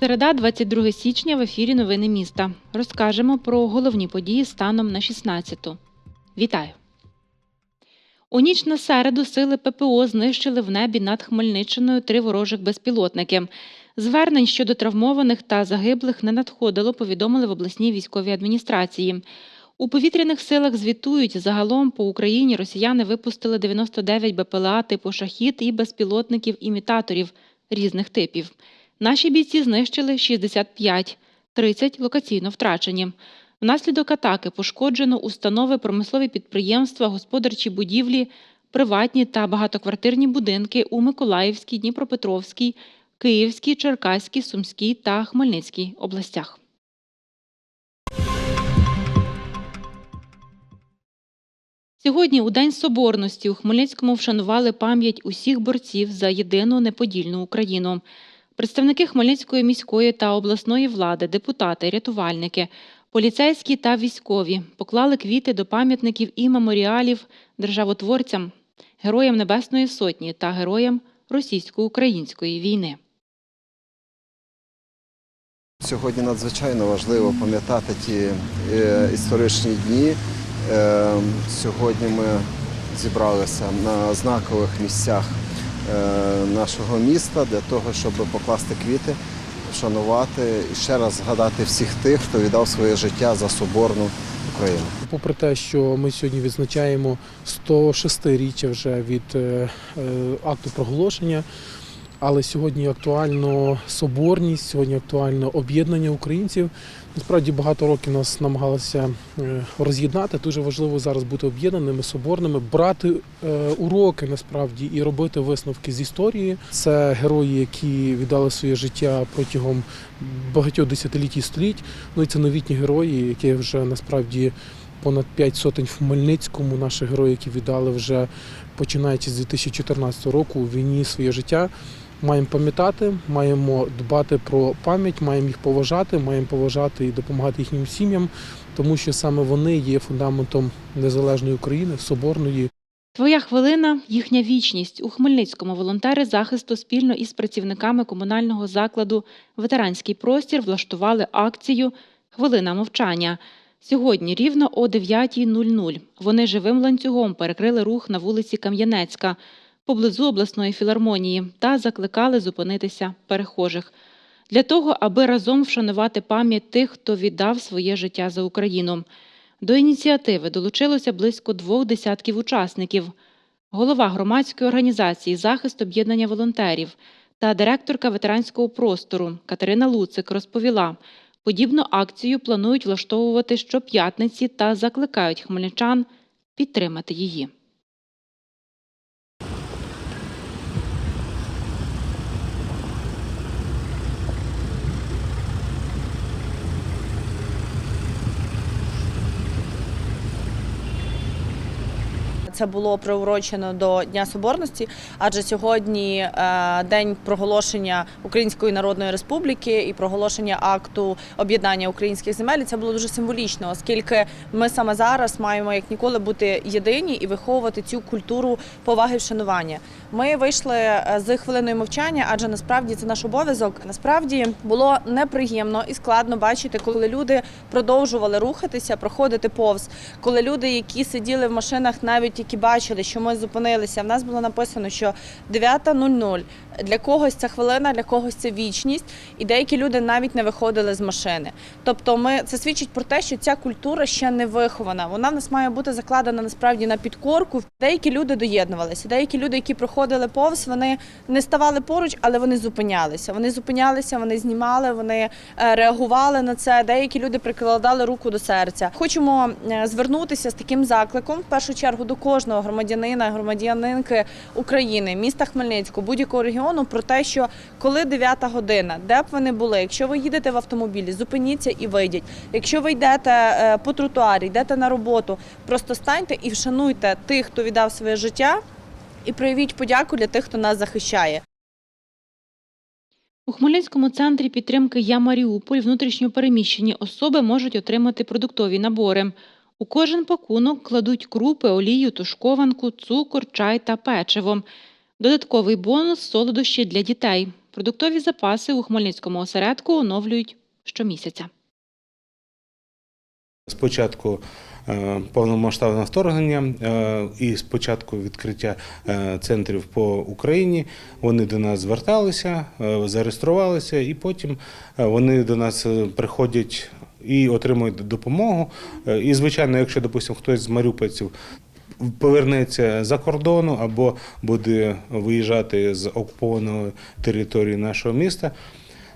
Середа, 22 січня в ефірі Новини міста. Розкажемо про головні події станом на 16-ту. Вітаю! У ніч на середу сили ППО знищили в небі над Хмельниччиною три ворожих безпілотники. Звернень щодо травмованих та загиблих не надходило, повідомили в обласній військовій адміністрації. У повітряних силах звітують, загалом по Україні росіяни випустили 99 БПЛА типу шахід і безпілотників-імітаторів різних типів. Наші бійці знищили 65, 30 локаційно втрачені. Внаслідок атаки пошкоджено установи, промислові підприємства, господарчі будівлі, приватні та багатоквартирні будинки у Миколаївській, Дніпропетровській, Київській, Черкаській, Сумській та Хмельницькій областях. Сьогодні, у День Соборності, у Хмельницькому вшанували пам'ять усіх борців за єдину неподільну Україну. Представники Хмельницької міської та обласної влади, депутати, рятувальники, поліцейські та військові поклали квіти до пам'ятників і меморіалів державотворцям, героям Небесної Сотні та героям російсько-української війни. Сьогодні надзвичайно важливо пам'ятати ті е, історичні дні. Е, сьогодні ми зібралися на знакових місцях е, нашого міста для того, щоб покласти квіти, вшанувати і ще раз згадати всіх тих, хто віддав своє життя за соборну Україну. Попри те, що ми сьогодні відзначаємо 106-річчя вже від акту проголошення, але сьогодні актуально соборність, сьогодні актуально об'єднання українців. Насправді багато років нас намагалися е, роз'єднати. Дуже важливо зараз бути об'єднаними, соборними, брати е, уроки насправді і робити висновки з історії. Це герої, які віддали своє життя протягом багатьох десятиліть і століть. Ну і це новітні герої, які вже насправді понад 5 сотень в Хмельницькому. Наші герої, які віддали вже починаючи з 2014 року у війні своє життя. Маємо пам'ятати, маємо дбати про пам'ять, маємо їх поважати, маємо поважати і допомагати їхнім сім'ям, тому що саме вони є фундаментом незалежної України, соборної. Твоя хвилина їхня вічність. У Хмельницькому волонтери захисту спільно із працівниками комунального закладу Ветеранський простір влаштували акцію Хвилина мовчання. Сьогодні рівно о 9.00 вони живим ланцюгом перекрили рух на вулиці Кам'янецька поблизу обласної філармонії та закликали зупинитися перехожих для того, аби разом вшанувати пам'ять тих, хто віддав своє життя за Україну. До ініціативи долучилося близько двох десятків учасників. Голова громадської організації Захист об'єднання волонтерів та директорка ветеранського простору Катерина Луцик розповіла, подібну акцію планують влаштовувати щоп'ятниці та закликають хмельничан підтримати її. Це було приурочено до Дня Соборності, адже сьогодні е, день проголошення Української Народної Республіки і проголошення акту об'єднання українських земель. Це було дуже символічно, оскільки ми саме зараз маємо як ніколи бути єдині і виховувати цю культуру поваги і вшанування. Ми вийшли е, з хвилиною мовчання, адже насправді це наш обов'язок. Насправді було неприємно і складно бачити, коли люди продовжували рухатися, проходити повз, коли люди, які сиділи в машинах, навіть які бачили, що ми зупинилися. В нас було написано, що 9.00. Для когось це хвилина, для когось це вічність, і деякі люди навіть не виходили з машини. Тобто, ми це свідчить про те, що ця культура ще не вихована. Вона в нас має бути закладена насправді на підкорку. Деякі люди доєднувалися. Деякі люди, які проходили повз, вони не ставали поруч, але вони зупинялися. Вони зупинялися, вони знімали, вони е, реагували на це. Деякі люди прикладали руку до серця. Хочемо е, звернутися з таким закликом в першу чергу до кожного громадянина, громадянинки України, міста Хмельницького, будь-якого регіону про те, що коли 9 година, де б ви не були, якщо ви їдете в автомобілі, зупиніться і вийдіть. Якщо ви йдете е, по тротуарі, йдете на роботу, просто станьте і вшануйте тих, хто віддав своє життя, і проявіть подяку для тих, хто нас захищає. У Хмельницькому центрі підтримки Я Маріуполь внутрішньо переміщені особи можуть отримати продуктові набори. У кожен пакунок кладуть крупи, олію, тушкованку, цукор, чай та печиво. Додатковий бонус солодощі для дітей. Продуктові запаси у Хмельницькому осередку оновлюють щомісяця. Спочатку е, повномасштабного вторгнення е, і спочатку відкриття е, центрів по Україні вони до нас зверталися, зареєструвалися, і потім вони до нас приходять і отримують допомогу. Е, І, звичайно, якщо, допустимо, хтось з маріупольців повернеться за кордону або буде виїжджати з окупованої території нашого міста.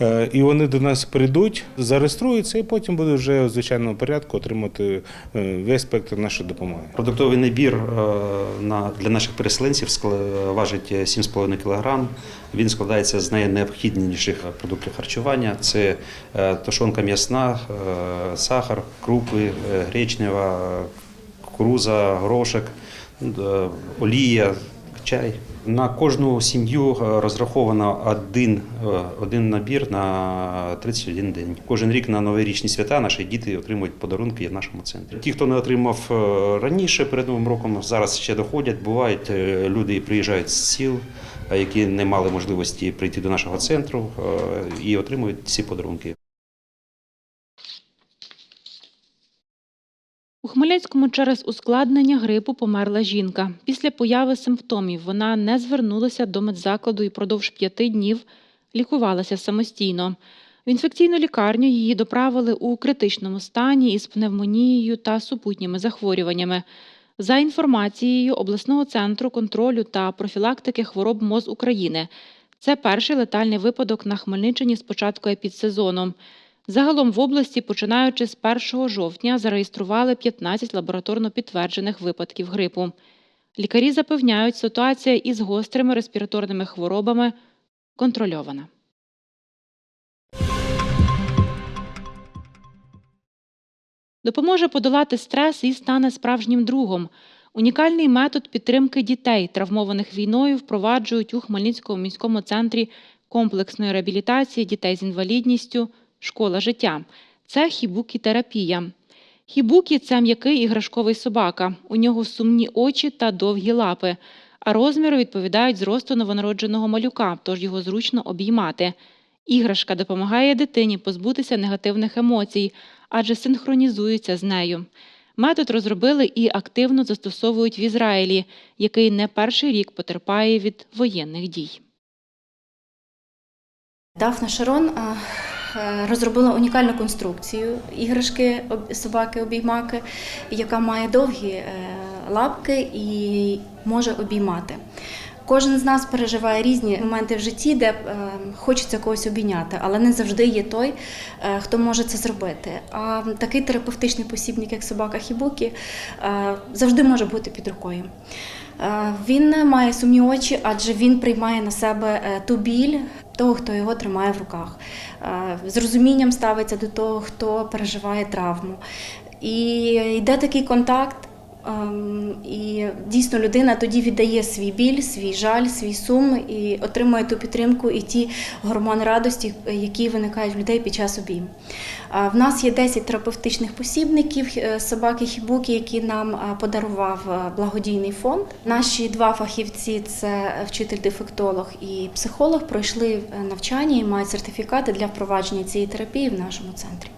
Е, І вони до нас прийдуть, зареєструються і потім будуть вже в звичайному порядку отримати е, весь спектр нашої допомоги. Продуктовий набір е, для наших переселенців важить 7,5 кг. Він складається з найнеобхідніших продуктів харчування: це тушонка м'ясна, сахар, крупи, гречнева, кукуруза, горошок, олія, чай. На кожну сім'ю е, розраховано один, е, один набір на 31 день. Кожен рік на новорічні свята наші діти отримують подарунки в нашому центрі. Ті, хто не отримав е, раніше перед новим роком, зараз ще доходять. Бувають люди приїжджають з сіл, які не мали можливості прийти до нашого центру і отримують ці подарунки. У Хмельницькому через ускладнення грипу померла жінка. Після появи симптомів вона не звернулася до медзакладу і продовж п'яти днів лікувалася самостійно. В інфекційну лікарню її доправили у критичному стані із пневмонією та супутніми захворюваннями. За інформацією обласного центру контролю та профілактики хвороб МОЗ України, це перший летальний випадок на Хмельниччині з початку епідсезону. Загалом в області, починаючи з 1 жовтня, зареєстрували 15 лабораторно підтверджених випадків грипу. Лікарі запевняють, ситуація із гострими респіраторними хворобами контрольована. Допоможе подолати стрес і стане справжнім другом. Унікальний метод підтримки дітей, травмованих війною, впроваджують у Хмельницькому міському центрі комплексної реабілітації дітей з інвалідністю Школа життя. Це хібукі-терапія. Хібукі це м'який іграшковий собака. У нього сумні очі та довгі лапи, а розміри відповідають зросту новонародженого малюка, тож його зручно обіймати. Іграшка допомагає дитині позбутися негативних емоцій, адже синхронізується з нею. Метод розробили і активно застосовують в Ізраїлі, який не перший рік потерпає від воєнних дій. Дафна Шарон е, розробила унікальну конструкцію іграшки собаки-обіймаки, яка має довгі е, лапки і може обіймати. Кожен з нас переживає різні моменти в житті, де е, хочеться когось обійняти, але не завжди є той, е, хто може це зробити. А такий терапевтичний посібник, як собака Хібукі, е, завжди може бути під рукою. Е, Він має сумні очі, адже він приймає на себе е, ту біль того, хто його тримає в руках. Е, З розумінням ставиться до того, хто переживає травму. І йде такий контакт. Ем, І дійсно людина тоді віддає свій біль, свій жаль, свій сум і отримує ту підтримку і ті гормони радості, які виникають в людей під час обійму. В нас є 10 терапевтичних посібників е, собаки Хібуки, які нам е, подарував е, благодійний фонд. Наші два фахівці це вчитель-дефектолог і психолог, пройшли е, навчання і мають сертифікати для впровадження цієї терапії в нашому центрі.